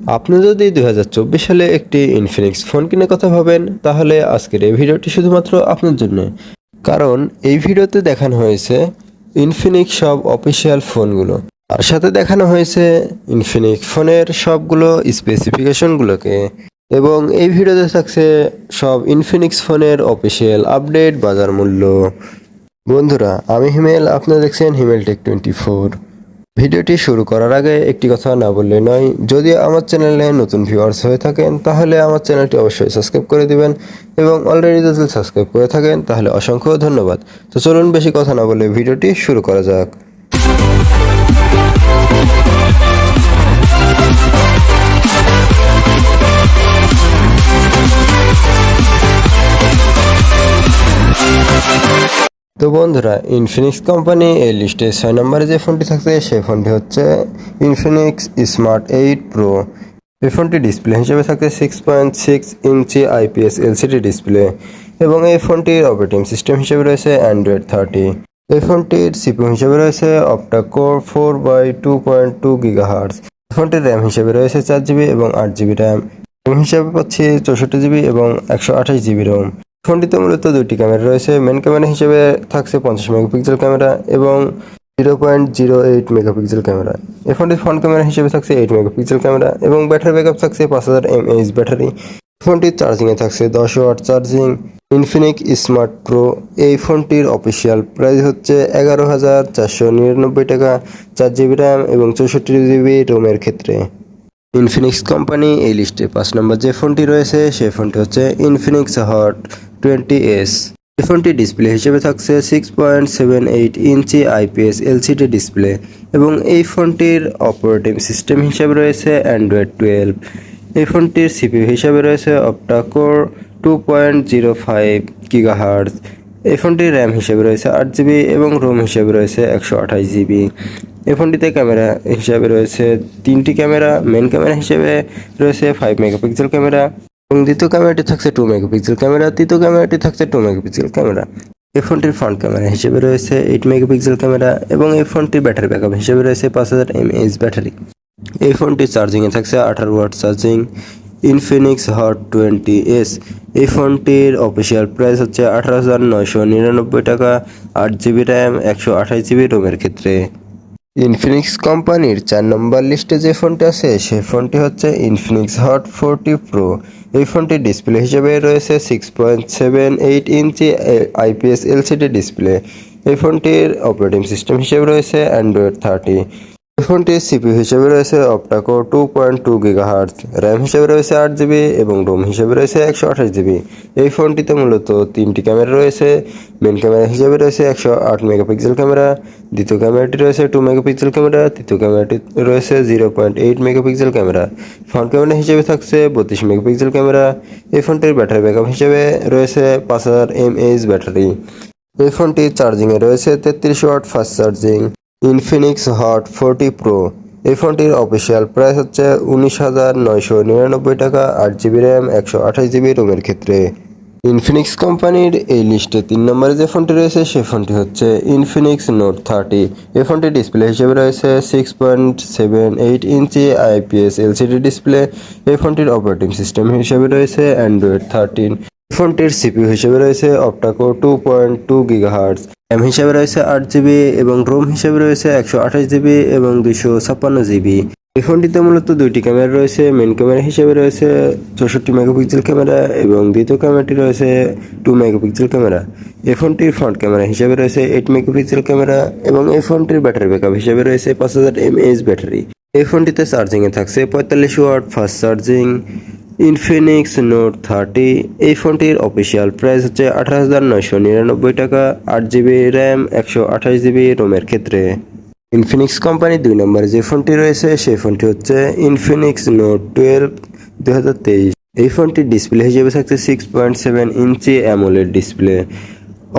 আপনি যদি দু হাজার চব্বিশ সালে একটি ইনফিনিক্স ফোন কিনে কথা ভাবেন, তাহলে আজকের এই ভিডিওটি শুধুমাত্র আপনার জন্য। কারণ এই ভিডিওতে দেখানো হয়েছে ইনফিনিক্স সব অফিসিয়াল ফোনগুলো আর সাথে দেখানো হয়েছে ইনফিনিক্স ফোনের সবগুলো স্পেসিফিকেশনগুলোকে এবং এই ভিডিওতে থাকছে সব ইনফিনিক্স ফোনের অফিসিয়াল আপডেট বাজার মূল্য। বন্ধুরা, আমি হিমেল আপনারা দেখছেন হিমেল টেক টোয়েন্টি ফোর। ভিডিওটি শুরু করার আগে একটি কথা না বললে নয়, যদি আমার চ্যানেলে নতুন ভিউয়ার্স হয়ে থাকেন, তাহলে আমার চ্যানেলটি অবশ্যই সাবস্ক্রাইব করে দিবেন এবং অলরেডি যদি সাবস্ক্রাইব করে থাকেন, তাহলে অসংখ্য ধন্যবাদ। তো চলুন বেশি কথা না বলে ভিডিওটি শুরু করা যাক। তো বন্ধুরা ইনফিনিক্স কোম্পানি এই লিস্টে ছয় নম্বরে যে ফোনটি থাকছে, সেই ফোনটি হচ্ছে ইনফিনিক্স স্মার্ট এইট প্রো এই ফোনটি ডিসপ্লে হিসেবে থাকে six point six inch IPS LCD display এবং এই ফোনটির অপারেটিং সিস্টেম হিসেবে রয়েছে অ্যান্ড্রয়েড থার্টি এই ফোনটির সিপিউ হিসেবে রয়েছে octa core four by two point two gigahertz ফোনটির র্যাম হিসেবে রয়েছে চার জিবি এবং আট জিবি র্যাম হিসেবে পাচ্ছি চৌষট্টি জিবি এবং একশো আঠাশ জিবি রোম ফোনটিতে মূলত দুটি ক্যামেরা রয়েছে। মেন ক্যামেরা হিসেবে থাকছে পঞ্চাশ মেগাপিক্সেল ক্যামেরা এবং zero point zero eight megapixel camera. এই ফোনটির ফ্রন্ট ক্যামেরা হিসেবে থাকছে এইট মেগাপিক্সেল ক্যামেরা এবং ব্যাটারি ব্যাকআপ থাকছে পাঁচ হাজার এমএইচ ব্যাটারি ফোনটির চার্জিংয়ে থাকছে দশ watt charging Infinix smart pro এই ফোনটির অফিসিয়াল প্রাইস হচ্ছে এগারো হাজার চারশো নিরানব্বই টাকা, চার জিবি র্যাম এবং চৌষট্টি জিবি রোমের ক্ষেত্রে। ইনফিনিক্স কোম্পানি এই লিস্টে পাঁচ নম্বর যে ফোনটি রয়েছে, সেই ফোনটি হচ্ছে ইনফিনিক্স হট টোয়েন্টি এস এই ফোনটি ডিসপ্লে হিসেবে থাকছে six point seven eight inch IPS LCD display এবং এই ফোনটির অপারেটিং সিস্টেম হিসেবে রয়েছে অ্যান্ড্রয়েড টুয়েলভ এই ফোনটির সিপিইউ হিসেবে রয়েছে octa core two point zero five gigahertz এই ফোনটির র্যাম হিসেবে রয়েছে আট জিবি এবং রোম হিসেবে রয়েছে একশো আঠাশ জিবি এই ফোনটিতে ক্যামেরা হিসাবে রয়েছে তিনটি ক্যামেরা মেন ক্যামেরা হিসেবে রয়েছে ফাইভ মেগাপিক্সেল ক্যামেরা এবং দ্বিতীয় ক্যামেরাটি থাকছে টু মেগাপিক্সেল ক্যামেরা, তৃতীয় ক্যামেরাটি থাকছে টু মেগাপিক্সেল ক্যামেরা। এই ফোনটির ফ্রন্ট ক্যামেরা হিসেবে রয়েছে এইট মেগাপিক্সেল ক্যামেরা এবং এই ফোনটির ব্যাটারি ব্যাকআপ হিসেবে রয়েছে পাঁচ হাজার এমএএইচ ব্যাটারি এই ফোনটি চার্জিংয়ে থাকছে আঠারো watt charging Infinix hot twenty S এই ফোনটির অফিসিয়াল প্রাইস হচ্ছে আঠারো হাজার নয়শো নিরানব্বই টাকা, আট জিবি র্যাম একশো আঠাশ জিবি রোমের ক্ষেত্রে। ইনফিনিক্স কোম্পানির চার নম্বর লিস্টে যে ফোনটি আছে, সেই ফোনটি হচ্ছে ইনফিনিক্স হট ফোরটি প্রো এই ফোনটি ডিসপ্লে হিসেবে রয়েছে six point seven eight inch IPS LCD display এই ফোনটির অপারেটিং সিস্টেম হিসেবে রয়েছে অ্যান্ড্রয়েড থার্টি ফোনটির সিপিইউ হিসেবে রয়েছে octa core two point two gigahertz RAM হিসেবে রয়েছে আট জিবি এবং রোম হিসেবে রয়েছে একশো আঠাশ জিবি। এই ফোনটিতে মূলত তিনটি ক্যামেরা রয়েছে মেন ক্যামেরা হিসেবে রয়েছে একশো আট মেগাপিক্সেল ক্যামেরা, দ্বিতীয় ক্যামেরাটি রয়েছে টু মেগাপিক্সেল ক্যামেরা, তৃতীয় ক্যামেরাটি রয়েছে zero point eight megapixel camera. Front camera হিসেবে থাকছে বত্রিশ মেগাপিক্সেল ক্যামেরা। এই ফোনটির ব্যাটারি ব্যাকআপ হিসেবে রয়েছে পাঁচ হাজার এমএইচ ব্যাটারি। এই ফোনটি চার্জিংয়ে রয়েছে তেত্রিশ watt fast charging Infinix Hot forty Pro এই ফোনটির অফিসিয়াল প্রাইস হচ্ছে উনিশ হাজার নয়শো নিরানব্বই টাকা, আট জিবি র্যাম একশো আঠাশ জিবি রোমের ক্ষেত্রে। ইনফিনিক্স কোম্পানির এই লিস্টে তিন নম্বরে যে ফোনটি রয়েছে সেই ফোনটি হচ্ছে ইনফিনিক্স নোট থার্টি এই ফোনটির ডিসপ্লে হিসেবে রয়েছে six point seven eight inch IPS LCD display এই ফোনটির অপারেটিং সিস্টেম হিসেবে রয়েছে অ্যান্ড্রয়েড থার্টিন ফোনটির সিপিইউ হিসেবে রয়েছে octa core two point two gigahertz RAM হিসেবে রয়েছে আট জিবি এবং রোম হিসেবে রয়েছে একশো আঠাশ জিবি এবং দুইশো ছাপ্পান্ন জিবি। এই ফোনটিতে মূলত দুইটি ক্যামেরা রয়েছে মেন ক্যামেরা হিসেবে রয়েছে চৌষট্টি মেগাপিক্সেল ক্যামেরা এবং দ্বিতীয় ক্যামেরাটি রয়েছে টু মেগাপিক্সেল ক্যামেরা। এই ফোনটির ফ্রন্ট ক্যামেরা হিসেবে রয়েছে এইট মেগাপিক্সেল ক্যামেরা এবং এই ফোনটির ব্যাটারি ব্যাকআপ হিসেবে রয়েছে পাঁচ হাজার এমএএইচ ব্যাটারি। এই ফোনটিতে চার্জিংয়ে থাকছে পঁয়তাল্লিশ watt fast charging Infinix Note thirty এই ফোনটির অফিসিয়াল প্রাইস হচ্ছে আঠারো হাজার নয়শো নিরানব্বই টাকা, আট জিবি র্যাম একশো আঠাশ জিবি রোমের ক্ষেত্রে। ইনফিনিক্স কোম্পানির দুই নম্বরে যে ফোনটি রয়েছে, সেই ফোনটি হচ্ছে ইনফিনিক্স নোট টুয়েলভ দু হাজার তেইশ। এই ফোনটির ডিসপ্লে হিসেবে থাকছে six point seven inch AMOLED display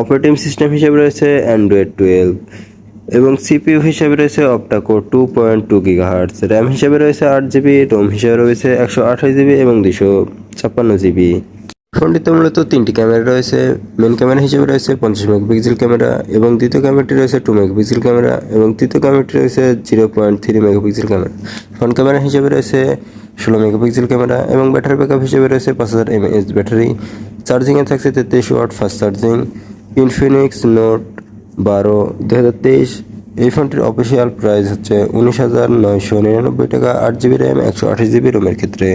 operating system হিসেবে রয়েছে অ্যান্ড্রয়েড টুয়েলভ এবং সিপিইউ হিসেবে রয়েছে octa core two point two gigahertz RAM হিসেবে রয়েছে আট জিবি রোম হিসেবে রয়েছে একশো আঠাশ জিবি এবং দুশো ছাপ্পান্ন জিবি ফোনটিতে মূলত তিনটি ক্যামেরা রয়েছে মেন ক্যামেরা হিসেবে রয়েছে পঞ্চাশ মেগাপিক্সেল ক্যামেরা এবং দ্বিতীয় ক্যামেরাটি রয়েছে টু মেগাপিক্সেল ক্যামেরা এবং তৃতীয় ক্যামেরাটি রয়েছে zero point three megapixel camera front camera হিসেবে রয়েছে ষোলো মেগাপিক্সেল ক্যামেরা এবং ব্যাটারি ব্যাকআপ হিসেবে রয়েছে পাঁচ হাজার এমএএইচ ব্যাটারি চার্জিংয়ে থাকছে তেত্রিশ watt fast charging Infinix Note বারো দু হাজার তেইশ। এই ফোনটির অফিসিয়াল প্রাইস হচ্ছে উনিশ হাজার নয়শো নিরানব্বই টাকা, আট জিবি র্যাম, একশো আঠাশ জিবি রোমের ক্ষেত্রে।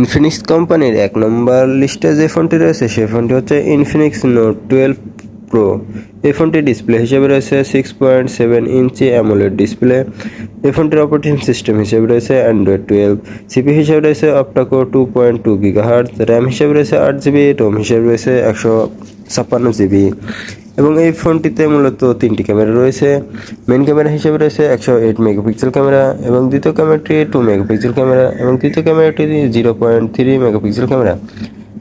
ইনফিনিক্স কোম্পানির এক নম্বর লিস্টে যে ফোনটি রয়েছে সেই ফোনটি হচ্ছে ইনফিনিক্স নোট টুয়েলভ প্রো এই ফোনটির ডিসপ্লে হিসেবে রয়েছে six point seven inch AMOLED display. এই ফোনটির অপারেটিং সিস্টেম হিসেবে রয়েছে অ্যান্ড্রয়েড টুয়েলভ সিপি হিসেবে রয়েছে octa core two point two gigahertz RAM হিসেবে রয়েছে আট জিবি রোম হিসেবে রয়েছে একশো ছাপ্পান্ন জিবি। এবং এই ফোনটিতে মূলত তিনটি ক্যামেরা রয়েছে। মেন ক্যামেরা হিসেবে রয়েছে একশো এইট মেগাপিক্সেল ক্যামেরা এবং দ্বিতীয় ক্যামেরাটি টু মেগাপিক্সেল ক্যামেরা এবং তৃতীয় ক্যামেরাটি zero point three megapixel camera.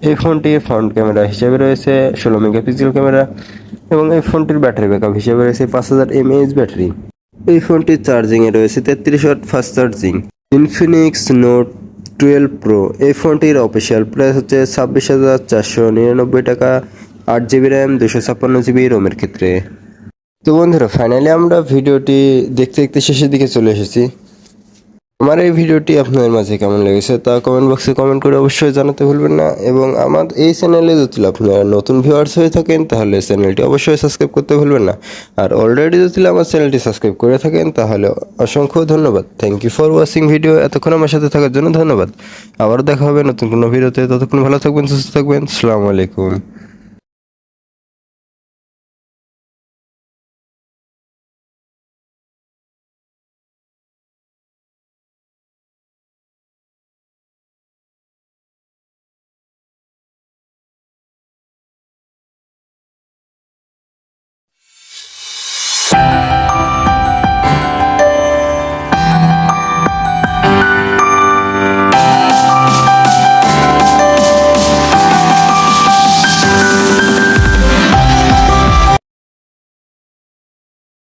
এই ফোনটির ফ্রন্ট ক্যামেরা হিসেবে রয়েছে, ষোলো মেগাপিক্সেল ক্যামেরা এবং এই ফোনটির ব্যাটারি ব্যাকআপ হিসেবে রয়েছে পাঁচ হাজার এমএএইচ ব্যাটারি। এই ফোনটির চার্জিংয়ে রয়েছে তেত্রিশ watt fast charging Infinix Note twelve Pro এই ফোনটির অফিসিয়াল প্রাইস হচ্ছে ছাব্বিশ হাজার চারশো নিরানব্বই টাকা। আট জিবি র্যাম দুশো ছাপ্পান্ন জিবি রোমের ক্ষেত্রে। তো বন্ধুরা ফাইনালি আমরা ভিডিওটি দেখতে দেখতে শেষের দিকে চলে এসেছি। আমার এই ভিডিওটি আপনাদের মাঝে কেমন লেগেছে তা কমেন্ট বক্সে কমেন্ট করে অবশ্যই জানাতে ভুলবেন না। এবং আমার এই চ্যানেলে যদি আপনারা নতুন ভিউয়ার্স হয়ে থাকেন, তাহলে চ্যানেলটি অবশ্যই সাবস্ক্রাইব করতে ভুলবেন না। আর অলরেডি যদি আমার চ্যানেলটি সাবস্ক্রাইব করে থাকেন, তাহলে অসংখ্য ধন্যবাদ। Thank you for watching video এতক্ষণ আমার সাথে থাকার জন্য ধন্যবাদ। আবার দেখা হবে নতুন কোনো ভিডিওতে। ততক্ষণ ভালো থাকবেন, সুস্থ থাকবেন। আলাইকুম।